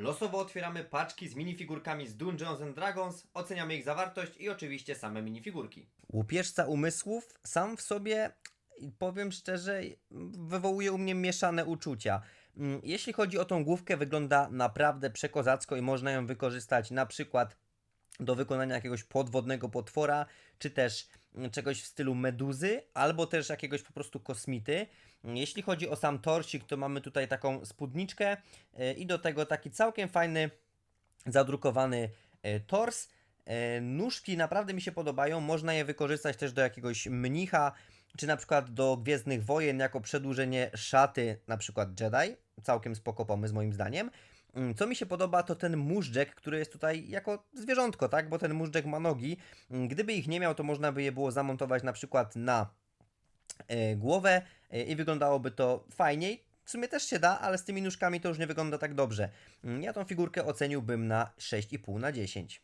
Losowo otwieramy paczki z minifigurkami z Dungeons and Dragons, oceniamy ich zawartość i oczywiście same minifigurki. Łupieżca umysłów sam w sobie, powiem szczerze, wywołuje u mnie mieszane uczucia. Mm, Jeśli chodzi o tą główkę, wygląda naprawdę przekozacko i można ją wykorzystać na przykład do wykonania jakiegoś podwodnego potwora, czy też mm, czegoś w stylu meduzy, albo też jakiegoś po prostu kosmity. Jeśli chodzi o sam torsik, to mamy tutaj taką spódniczkę e, i do tego taki całkiem fajny, zadrukowany e, tors. E, Nóżki naprawdę mi się podobają, można je wykorzystać też do jakiegoś mnicha, czy na przykład do Gwiezdnych Wojen jako przedłużenie szaty, na przykład Jedi. Całkiem spoko pomysł moim zdaniem. Mm, Co mi się podoba, to ten móżdżek, który jest tutaj jako zwierzątko, tak? Bo ten móżdżek ma nogi. Mm, Gdyby ich nie miał, to można by je było zamontować na przykład na e, głowę e, i wyglądałoby to fajniej. W sumie też się da, ale z tymi nóżkami to już nie wygląda tak dobrze. Mm, Ja tą figurkę oceniłbym na 6,5 na 10.